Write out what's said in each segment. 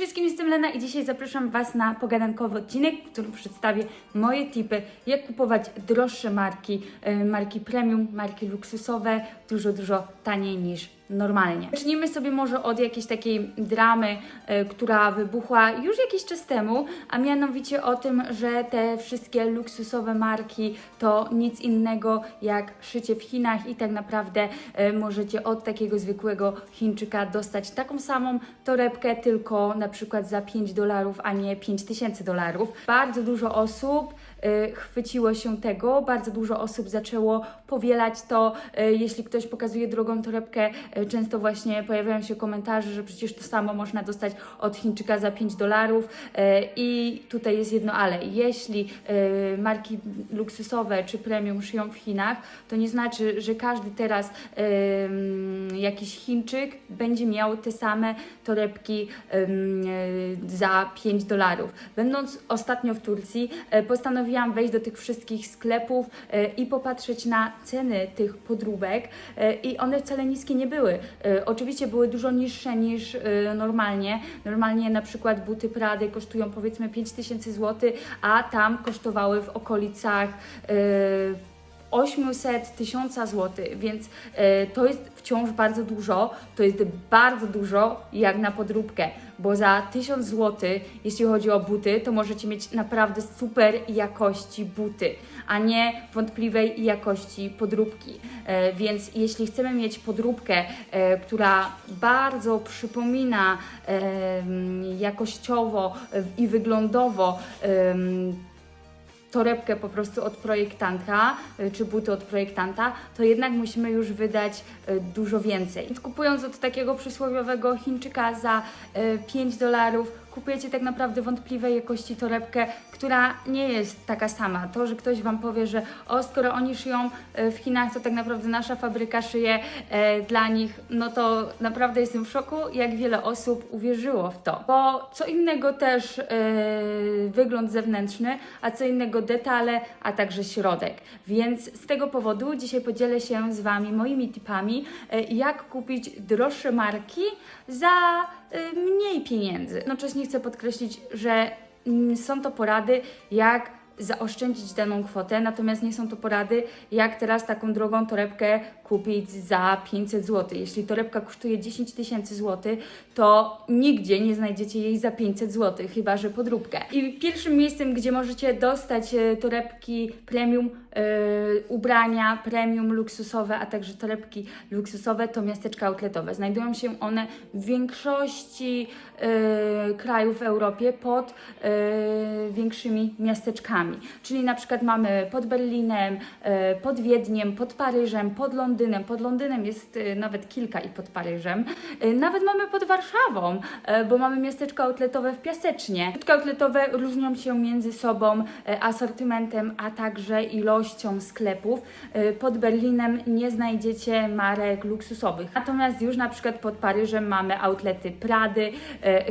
wszystkim, jestem Lena i dzisiaj zapraszam Was na pogadankowy odcinek, w którym przedstawię moje tipy, jak kupować droższe marki, e, marki premium, marki luksusowe, dużo, dużo taniej niż normalnie. Zacznijmy sobie może od jakiejś takiej dramy, e, która wybuchła już jakiś czas temu, a mianowicie o tym, że te wszystkie luksusowe marki to nic innego jak szycie w Chinach i tak naprawdę e, możecie od takiego zwykłego Chińczyka dostać taką samą torebkę, tylko na przykład za 5 dolarów, a nie 5 tysięcy dolarów. Bardzo dużo osób chwyciło się tego, bardzo dużo osób zaczęło powielać to, e, jeśli ktoś pokazuje drogą torebkę, e, często właśnie pojawiają się komentarze, że przecież to samo można dostać od Chińczyka za 5 dolarów. I tutaj jest jedno ale, jeśli marki luksusowe czy premium szyją w Chinach, to nie znaczy, że każdy teraz jakiś Chińczyk będzie miał te same torebki za 5 dolarów. Będąc ostatnio w Turcji, e, postanowiłam wejść do tych wszystkich sklepów e, i popatrzeć na ceny tych podróbek e, i one wcale niskie nie były. E, Oczywiście były dużo niższe niż normalnie. Normalnie na przykład buty Prady kosztują powiedzmy 5000 zł, a tam kosztowały w okolicach 800 tysiąca złotych, więc e, to jest wciąż bardzo dużo. To jest bardzo dużo jak na podróbkę, bo za 1000 zł, jeśli chodzi o buty, to możecie mieć naprawdę super jakości buty, a nie wątpliwej jakości podróbki. E, więc jeśli chcemy mieć podróbkę, e, która bardzo przypomina jakościowo i wyglądowo torebkę po prostu od projektanta, y, czy buty od projektanta, to jednak musimy już wydać y, dużo więcej. Więc kupując od takiego przysłowiowego Chińczyka za y, 5 dolarów, kupujecie tak naprawdę wątpliwej jakości torebkę, która nie jest taka sama. To, że ktoś Wam powie, że o, skoro oni szyją y, w Chinach, to tak naprawdę nasza fabryka szyje e, dla nich, no to naprawdę jestem w szoku, jak wiele osób uwierzyło w to. Bo co innego też e, wygląd zewnętrzny, a co innego detale, a także środek. Więc z tego powodu dzisiaj podzielę się z Wami moimi tipami, e, jak kupić droższe marki za e, mniej pieniędzy. Jednocześnie chcę podkreślić, że mm, są to porady, jak zaoszczędzić daną kwotę, natomiast nie są to porady, jak teraz taką drogą torebkę kupić za 500 zł. Jeśli torebka kosztuje 10 tysięcy złotych, to nigdzie nie znajdziecie jej za 500 zł, chyba że podróbkę. I pierwszym miejscem, gdzie możecie dostać e, torebki premium, e, ubrania premium luksusowe, a także torebki luksusowe, to miasteczka outletowe. Znajdują się one w większości e, krajów w Europie pod e, większymi miasteczkami. Czyli na przykład mamy pod Berlinem, e, pod Wiedniem, pod Paryżem, pod Londynem. Pod Londynem jest e, nawet kilka i pod Paryżem. E, Nawet mamy pod Warszawą, bo mamy miasteczko outletowe w Piasecznie. Miasteczka outletowe różnią się między sobą asortymentem, a także ilością sklepów. Pod Berlinem nie znajdziecie marek luksusowych. Natomiast już na przykład pod Paryżem mamy outlety Prady,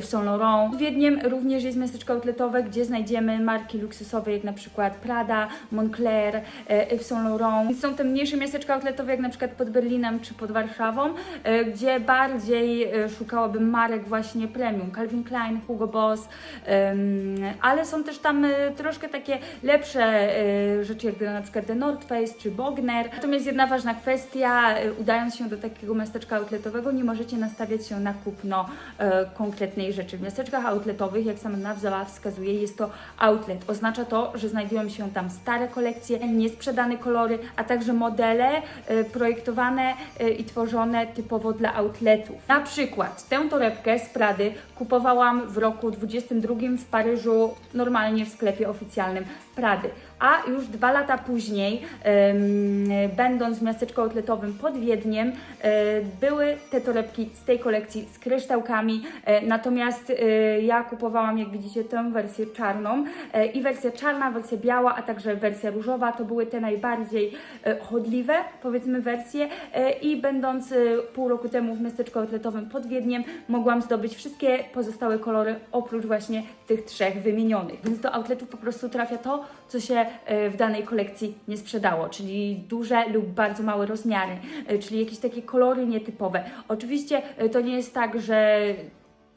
w Saint Laurent. W Wiedniem również jest miasteczko outletowe, gdzie znajdziemy marki luksusowe, jak na przykład Prada, Moncler, e, w Saint Laurent. Są te mniejsze miasteczka outletowe, jak na przykład pod Berlinem czy pod Warszawą, e, gdzie bardziej e, szukałabym marek właśnie premium, Calvin Klein, Hugo Boss, ale są też tam troszkę takie lepsze rzeczy, jak na przykład The North Face czy Bogner. Natomiast jedna ważna kwestia, udając się do takiego miasteczka outletowego, nie możecie nastawiać się na kupno konkretnej rzeczy. W miasteczkach outletowych, jak sama nazwa wskazuje, jest to outlet. Oznacza to, że znajdują się tam stare kolekcje, niesprzedane kolory, a także modele e, projektowane e, i tworzone typowo dla outletów. Na przykład tę torebkę z Prady kupowałam w roku 22 w Paryżu, normalnie w sklepie oficjalnym Prady. A już dwa lata później, będąc w miasteczku outletowym pod Wiedniem, e, były te torebki z tej kolekcji z kryształkami, e, natomiast e, ja kupowałam, jak widzicie, tę wersję czarną. I wersja czarna, wersja biała, a także wersja różowa, to były te najbardziej chodliwe, powiedzmy, wersje. I będąc pół roku temu w miasteczku outletowym pod Wiedniem, mogłam zdobyć wszystkie pozostałe kolory, oprócz właśnie tych trzech wymienionych. Więc do outletów po prostu trafia to, co się w danej kolekcji nie sprzedało, czyli duże lub bardzo małe rozmiary, e, czyli jakieś takie kolory nietypowe. Oczywiście e, to nie jest tak, że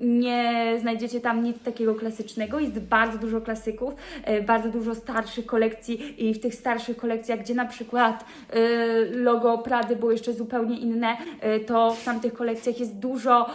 nie znajdziecie tam nic takiego klasycznego. Jest bardzo dużo klasyków, e, bardzo dużo starszych kolekcji i w tych starszych kolekcjach, gdzie na przykład e, logo Prady było jeszcze zupełnie inne, e, to w tamtych kolekcjach jest dużo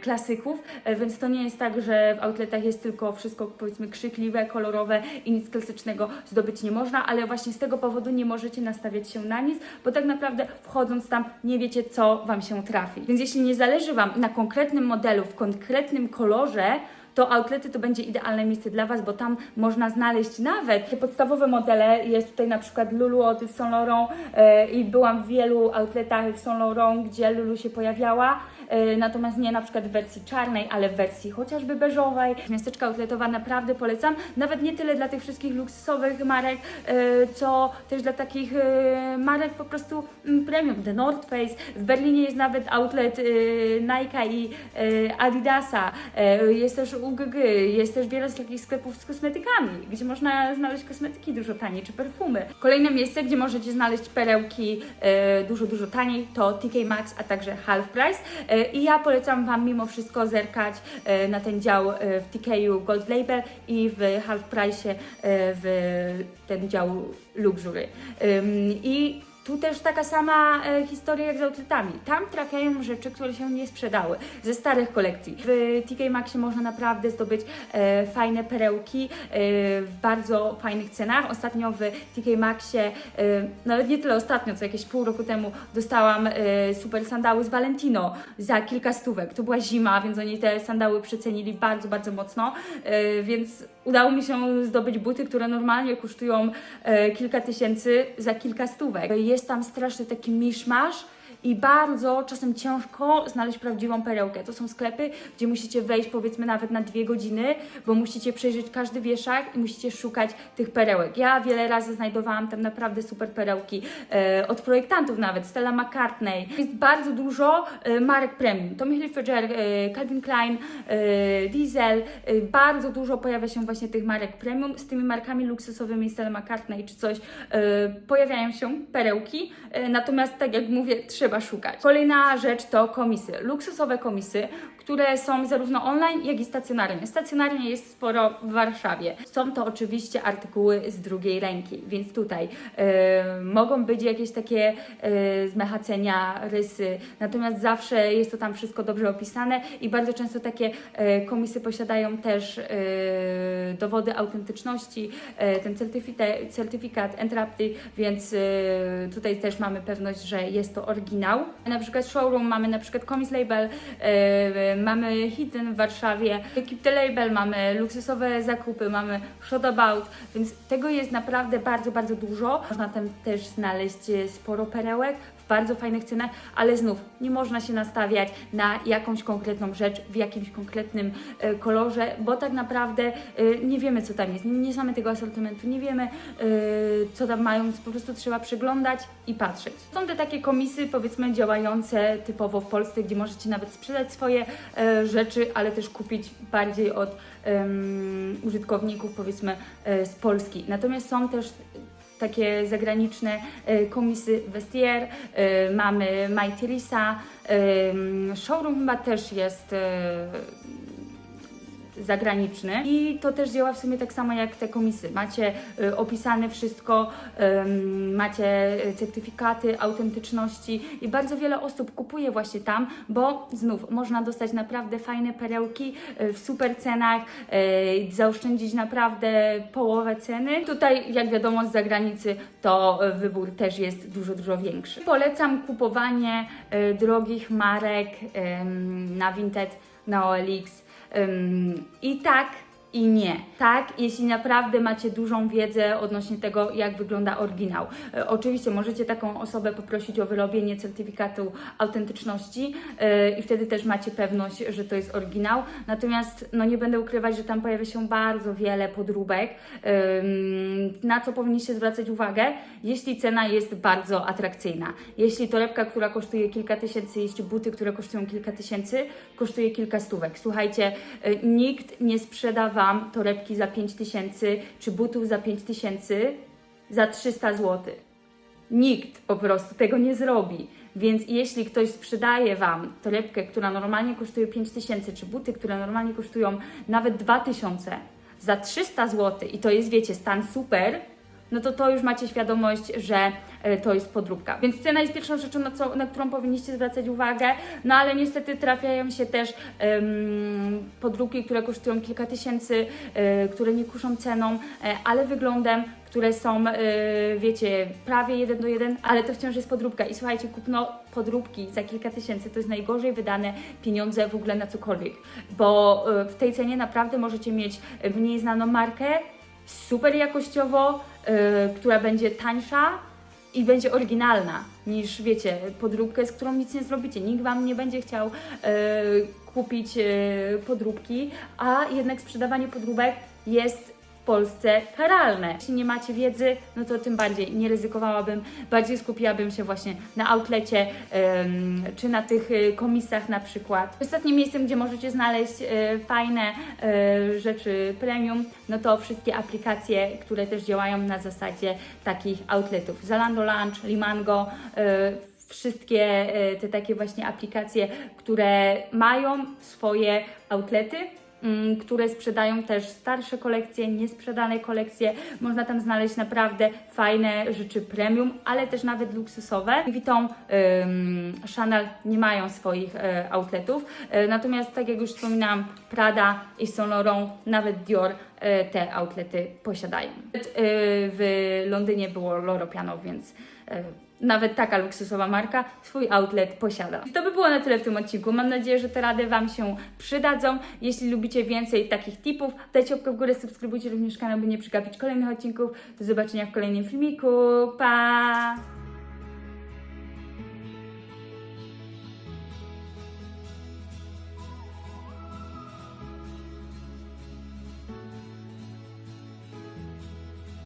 klasyków, więc to nie jest tak, że w outletach jest tylko wszystko powiedzmy krzykliwe, kolorowe i nic klasycznego zdobyć nie można, ale właśnie z tego powodu nie możecie nastawiać się na nic, bo tak naprawdę wchodząc tam nie wiecie, co Wam się trafi. Więc jeśli nie zależy Wam na konkretnym modelu, w konkretnym kolorze, to outlety to będzie idealne miejsce dla Was, bo tam można znaleźć nawet te podstawowe modele. Jest tutaj na przykład Lulu od Saint Laurent e, i byłam w wielu outletach Yves Saint Laurent, gdzie Lulu się pojawiała, e, natomiast nie na przykład w wersji czarnej, ale w wersji chociażby beżowej. Miasteczka outletowa naprawdę polecam, nawet nie tyle dla tych wszystkich luksusowych marek, e, co też dla takich marek po prostu mm, premium. The North Face, w Berlinie jest nawet outlet Nike i Adidasa, jest też UGG, jest też wiele takich sklepów z kosmetykami, gdzie można znaleźć kosmetyki dużo taniej, czy perfumy. Kolejne miejsce, gdzie możecie znaleźć perełki e, dużo, dużo taniej, to TK Maxx, a także Half Price. E, I ja polecam Wam mimo wszystko zerkać e, na ten dział e, w TKU Gold Label i w Half Price e, w ten dział Luxury. Ym, I tu też taka sama e, historia jak z outletami. Tam trafiają rzeczy, które się nie sprzedały ze starych kolekcji. W TK Maxie można naprawdę zdobyć e, fajne perełki e, w bardzo fajnych cenach. Ostatnio w TK Maxie, e, nawet nie tyle ostatnio, co jakieś pół roku temu, dostałam e, super sandały z Valentino za kilka stówek. To była zima, więc oni te sandały przecenili bardzo, bardzo mocno, e, więc udało mi się zdobyć buty, które normalnie kosztują e, kilka tysięcy za kilka stówek. Jest tam straszny taki miszmasz i bardzo czasem ciężko znaleźć prawdziwą perełkę. To są sklepy, gdzie musicie wejść powiedzmy nawet na dwie godziny, bo musicie przejrzeć każdy wieszak i musicie szukać tych perełek. Ja wiele razy znajdowałam tam naprawdę super perełki e, od projektantów nawet, Stella McCartney. Jest bardzo dużo e, marek premium. Tommy Hilfiger, e, Calvin Klein, e, Diesel. E, bardzo dużo pojawia się właśnie tych marek premium. Z tymi markami luksusowymi Stella McCartney czy coś e, pojawiają się perełki. E, natomiast tak jak mówię, trzeba szukać. Kolejna rzecz to komisy. Luksusowe komisy, które są zarówno online, jak i stacjonarnie. Stacjonarnie jest sporo w Warszawie. Są to oczywiście artykuły z drugiej ręki, więc tutaj e, mogą być jakieś takie e, zmechacenia, rysy, natomiast zawsze jest to tam wszystko dobrze opisane i bardzo często takie e, komisy posiadają też dowody autentyczności, ten certyfikat, Entrapty, więc tutaj też mamy pewność, że jest to oryginał. Na przykład showroom mamy na przykład Comis Label, mamy Hidden w Warszawie, Keep the Label, mamy luksusowe zakupy, mamy Shot About, więc tego jest naprawdę bardzo, bardzo dużo. Można tam też znaleźć e, sporo perełek bardzo fajnych cenach, ale znów nie można się nastawiać na jakąś konkretną rzecz w jakimś konkretnym e, kolorze, bo tak naprawdę e, nie wiemy, co tam jest. Nie, znamy tego asortymentu, nie wiemy, e, co tam mają, więc po prostu trzeba przeglądać i patrzeć. Są te takie komisy, powiedzmy, działające typowo w Polsce, gdzie możecie nawet sprzedać swoje rzeczy, ale też kupić bardziej od użytkowników, powiedzmy, z Polski. Natomiast są też takie zagraniczne e, komisy Vestiaire, e, mamy My Teresa, e, showroom chyba też jest zagraniczny i to też działa w sumie tak samo jak te komisy. Macie y, opisane wszystko, macie y, certyfikaty autentyczności i bardzo wiele osób kupuje właśnie tam, bo znów można dostać naprawdę fajne perełki y, w super cenach, zaoszczędzić naprawdę połowę ceny. Tutaj jak wiadomo z zagranicy to wybór też jest dużo, dużo większy. Polecam kupowanie drogich marek na Vinted, na OLX, I tak, i nie. Tak, jeśli naprawdę macie dużą wiedzę odnośnie tego, jak wygląda oryginał. E, oczywiście możecie taką osobę poprosić o wyrobienie certyfikatu autentyczności e, i wtedy też macie pewność, że to jest oryginał. Natomiast no nie będę ukrywać, że tam pojawia się bardzo wiele podróbek, ym, na co powinniście zwracać uwagę, jeśli cena jest bardzo atrakcyjna. Jeśli torebka, która kosztuje kilka tysięcy, jeśli buty, które kosztują kilka tysięcy, kosztuje kilka stówek. Słuchajcie, y, nikt nie sprzeda Wam torebki za 5 tysięcy, czy butów za 5 tysięcy za 300 zł. Nikt po prostu tego nie zrobi. Więc jeśli ktoś sprzedaje Wam torebkę, która normalnie kosztuje 5000, czy buty, które normalnie kosztują nawet 2000 za 300 zł i to jest, wiecie, stan super, no to to już macie świadomość, że e, to jest podróbka. Więc cena jest pierwszą rzeczą, na, co, na którą powinniście zwracać uwagę, no ale niestety trafiają się też em, podróbki, które kosztują kilka tysięcy, e, które nie kuszą ceną, e, ale wyglądem, które są, wiecie, prawie jeden do jeden, ale to wciąż jest podróbka. I słuchajcie, kupno podróbki za kilka tysięcy to jest najgorzej wydane pieniądze w ogóle na cokolwiek, bo w tej cenie naprawdę możecie mieć mniej znaną markę, super jakościowo, y, która będzie tańsza i będzie oryginalna niż, wiecie, podróbkę, z którą nic nie zrobicie. Nikt Wam nie będzie chciał y, kupić y, podróbki, a jednak sprzedawanie podróbek jest Polsce karalne. Jeśli nie macie wiedzy, no to tym bardziej nie ryzykowałabym, bardziej skupiłabym się właśnie na outlecie ym, czy na tych y, komisach na przykład. Ostatnim miejscem, gdzie możecie znaleźć y, fajne y, rzeczy premium, no to wszystkie aplikacje, które też działają na zasadzie takich outletów. Zalando Lunch, Limango, y, wszystkie y, te takie właśnie aplikacje, które mają swoje outlety, które sprzedają też starsze kolekcje, niesprzedane kolekcje. Można tam znaleźć naprawdę fajne rzeczy premium, ale też nawet luksusowe. Ym, Chanel nie mają swoich e, outletów, e, natomiast tak jak już wspominałam, Prada i Saint Laurent, nawet Dior e, te outlety posiadają. W Londynie było Loro Piano, więc nawet taka luksusowa marka swój outlet posiada. To by było na tyle w tym odcinku. Mam nadzieję, że te rady Wam się przydadzą. Jeśli lubicie więcej takich tipów, dajcie łapkę w górę, subskrybujcie również kanał, by nie przegapić kolejnych odcinków. Do zobaczenia w kolejnym filmiku. Pa!